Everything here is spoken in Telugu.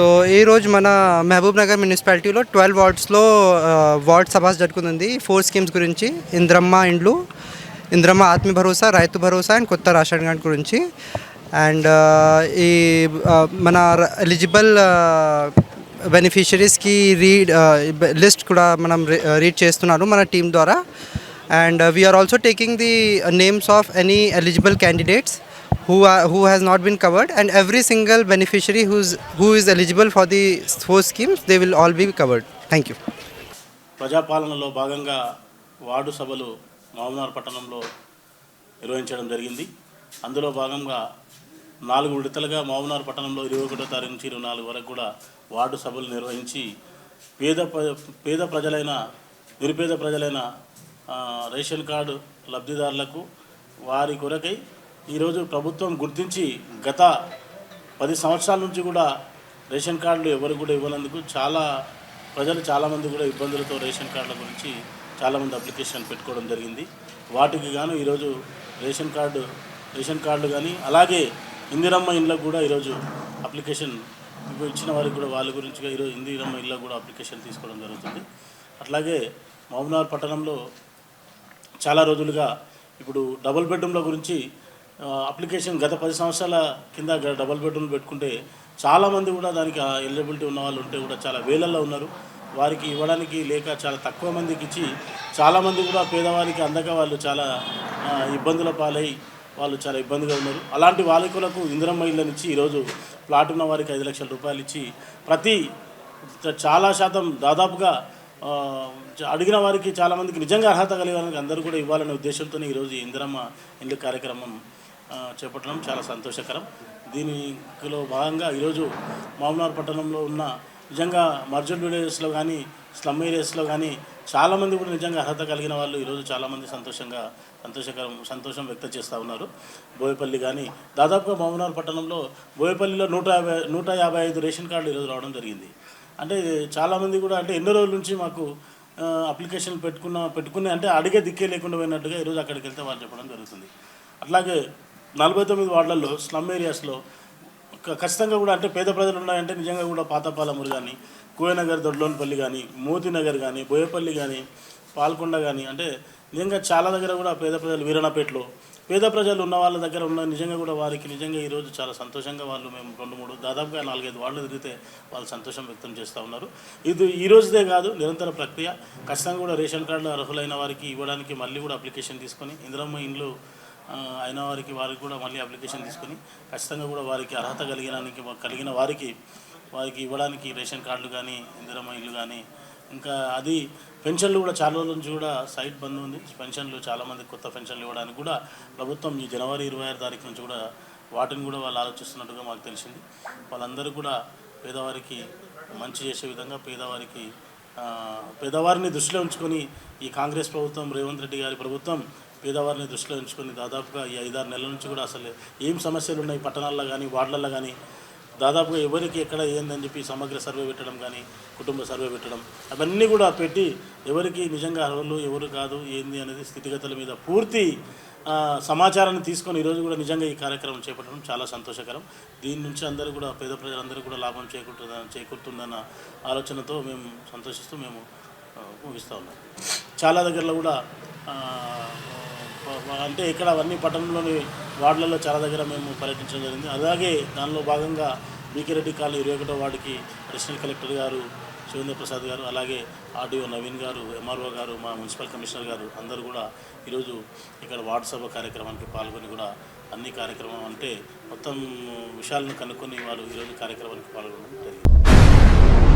సో ఈరోజు మన మహబూబ్ నగర్ మున్సిపాలిటీలో ట్వెల్వ్ వార్డ్స్లో వార్డ్ సభ జరుగుతుంది. ఫోర్ స్కీమ్స్ గురించి ఇంద్రమ్మ ఇండ్లు ఇంద్రమ్మ ఆత్మ భరోసా రైతు భరోసా అండ్ కొత్త రేషన్ కార్డ్ గురించి. అండ్ ఈ మన ఎలిజిబుల్ బెనిఫిషరీస్కి రీడ్ లిస్ట్ కూడా మనం రీడ్ చేస్తున్నాను మన టీం ద్వారా. And we're also taking the names of any eligible candidates who are, who has not been covered and every single beneficiary who's who is eligible for the four schemes they will all be covered. Thank you. ప్రజాపాలనలో భాగంగా వార్డు సభలు మామనార్ పట్టణంలో నిర్వహించడం జరిగింది. అందులో భాగంగా నాలుగు విడతలుగా మామనార్ పట్టణంలో ఇరవై ఒకటో తారీఖు నుంచి ఇరవై నాలుగు వరకు కూడా వార్డు సభలు నిర్వహించి పేద పేద ప్రజలైన నిరుపేద ప్రజలైన రేషన్ కార్డు లబ్ధిదారులకు వారి కొరకై ఈరోజు ప్రభుత్వం గుర్తించి గత పది సంవత్సరాల నుంచి కూడా రేషన్ కార్డులు ఎవరు కూడా ఇవ్వనందుకు చాలా ప్రజలు చాలామంది కూడా ఇబ్బందులతో రేషన్ కార్డుల గురించి చాలామంది అప్లికేషన్ పెట్టుకోవడం జరిగింది. వాటికి గాను ఈరోజు రేషన్ కార్డు రేషన్ కార్డులు కానీ అలాగే ఇందిరమ్మ ఇండ్లకు కూడా ఈరోజు అప్లికేషన్ ఇచ్చిన వారికి కూడా వాళ్ళ గురించి ఈరోజు ఇందిరమ్మ ఇళ్ళకు కూడా అప్లికేషన్ తీసుకోవడం జరుగుతుంది. అట్లాగే మహబూబ్నగర్ పట్టణంలో చాలా రోజులుగా ఇప్పుడు డబుల్ బెడ్రూమ్ల గురించి అప్లికేషన్ గత పది సంవత్సరాల కింద గ- బెడ్రూమ్ పెట్టుకుంటే చాలామంది కూడా దానికి ఎలిజిబిలిటీ ఉన్న వాళ్ళు ఉంటే కూడా చాలా వేలల్లో ఉన్నారు. వారికి ఇవ్వడానికి లేక చాలా తక్కువ మందికి ఇచ్చి చాలామంది కూడా పేదవారికి అందక వాళ్ళు చాలా ఇబ్బందుల పాలై వాళ్ళు చాలా ఇబ్బందిగా ఉన్నారు. అలాంటి వాళ్ళకులకు ఇందిరమ్మ ఇళ్ళని ఇచ్చి ఈరోజు ప్లాట్ ఉన్న వారికి ఐదు లక్షల రూపాయలు ఇచ్చి ప్రతి చాలా శాతం దాదాపుగా అడిగిన వారికి చాలామందికి నిజంగా అర్హత కలిగిన వారికి అందరూ కూడా ఇవ్వాలనే ఉద్దేశంతో ఈరోజు ఇందిరమ్మ ఇండ్లు కార్యక్రమం చేపట్టడం చాలా సంతోషకరం. దీనిలో భాగంగా ఈరోజు మామూనార్ పట్టణంలో ఉన్న నిజంగా మర్జల్ విలేజెస్లో కానీ స్లమ్ ఏరియాస్లో కానీ చాలామంది కూడా నిజంగా అర్హత కలిగిన వాళ్ళు ఈరోజు చాలామంది సంతోషంగా సంతోషకరం సంతోషం వ్యక్తం చేస్తూ ఉన్నారు. బోయపల్లి కానీ దాదాపుగా మామూనార్ పట్టణంలో బోయపల్లిలో నూట యాభై నూట యాభై ఐదు రేషన్ కార్డులు ఈరోజు రావడం జరిగింది. అంటే చాలామంది కూడా అంటే ఎన్నో రోజుల నుంచి మాకు అప్లికేషన్లు అప్లికేషన్ పెట్టుకున్న పెట్టుకుని అంటే అడిగే దిక్కే లేకుండా పోయినట్టుగా ఈరోజు అక్కడికి వెళ్తే వాళ్ళు చెప్పడం జరుగుతుంది. అట్లాగే నలభై తొమ్మిది వార్డులలో స్లమ్ ఏరియాస్లో క- ఖచ్చితంగా కూడా అంటే పేద ప్రజలు ఉన్నాయంటే నిజంగా కూడా పాతపాలమూరు కానీ కోయనగర్ దొడ్లోనిపల్లి కానీ మోతినగర్ కానీ బోయపల్లి కానీ పాల్కొండ కానీ అంటే నిజంగా చాలా దగ్గర కూడా పేద ప్రజలు వీరణపేటలో పేద ప్రజలు ఉన్న వాళ్ళ దగ్గర ఉన్న నిజంగా కూడా వారికి నిజంగా ఈరోజు చాలా సంతోషంగా వాళ్ళు మేము రెండు మూడు దాదాపుగా నాలుగైదు వాళ్ళు తిరిగితే వాళ్ళు సంతోషం వ్యక్తం చేస్తూ ఉన్నారు. ఇది ఈ రోజుదే కాదు నిరంతర ప్రక్రియ. ఖచ్చితంగా కూడా రేషన్ కార్డులు అర్హులైన వారికి ఇవ్వడానికి మళ్ళీ కూడా అప్లికేషన్ తీసుకొని ఇందిరమ్మ ఇండ్లు అయిన వారికి వారికి కూడా మళ్ళీ అప్లికేషన్ తీసుకొని ఖచ్చితంగా కూడా వారికి అర్హత కలిగినానికి కలిగిన వారికి వారికి ఇవ్వడానికి రేషన్ కార్డులు కానీ ఇందిరమ్మ ఇల్లు కానీ ఇంకా అది పెన్షన్లు కూడా చాలా రోజుల నుంచి కూడా సైట్ బంద్ ఉంది. పెన్షన్లు చాలామంది కొత్త పెన్షన్లు ఇవ్వడానికి కూడా ప్రభుత్వం ఈ జనవరి ఇరవై ఆరు తారీఖు నుంచి కూడా వాటిని కూడా వాళ్ళు ఆలోచిస్తున్నట్టుగా మాకు తెలిసింది. వాళ్ళందరూ కూడా పేదవారికి మంచి చేసే విధంగా పేదవారికి పేదవారిని దృష్టిలో ఉంచుకొని ఈ కాంగ్రెస్ ప్రభుత్వం రేవంత్ రెడ్డి గారి ప్రభుత్వం పేదవారిని దృష్టిలో ఉంచుకొని దాదాపుగా ఈ ఐదారు నెలల నుంచి కూడా అసలు ఏం సమస్యలు ఉన్నాయి? పట్టణాల్లో కానీ వార్డులలో కానీ దాదాపుగా ఎవరికి ఎక్కడ ఏందని చెప్పి సమగ్ర సర్వే పెట్టడం కానీ కుటుంబ సర్వే పెట్టడం అవన్నీ కూడా పెట్టి ఎవరికి నిజంగా అర్హులు ఎవరు కాదు ఏంది అనేది స్థితిగతుల మీద పూర్తి సమాచారాన్ని తీసుకొని ఈరోజు కూడా నిజంగా ఈ కార్యక్రమం చేపట్టడం చాలా సంతోషకరం. దీని నుంచి అందరూ కూడా పేద ప్రజలందరూ కూడా లాభం చేకూరుతుందని చేకూరుతుందన్న ఆలోచనతో మేము సంతోషిస్తూ మేము ఆ, ముగిస్తూ ఉన్నాం. చాలా దగ్గరలో కూడా అంటే ఇక్కడ అవన్నీ పట్టణంలోని వార్డులలో చాలా దగ్గర మేము పర్యటించడం జరిగింది. అలాగే దానిలో భాగంగా బీకే రెడ్డి కాలనీ ఇరవై ఒకటో వార్డుకి అడిషనల్ కలెక్టర్ గారు శివేంద్ర ప్రసాద్ గారు అలాగే ఆర్డీఓ నవీన్ గారు ఎంఆర్ఓ గారు మా మున్సిపల్ కమిషనర్ గారు అందరూ కూడా ఈరోజు ఇక్కడ వార్డు సభ కార్యక్రమానికి పాల్గొని కూడా అన్ని కార్యక్రమం అంటే మొత్తం విషయాలను కనుక్కొని వారు ఈరోజు కార్యక్రమానికి పాల్గొనడం జరిగింది.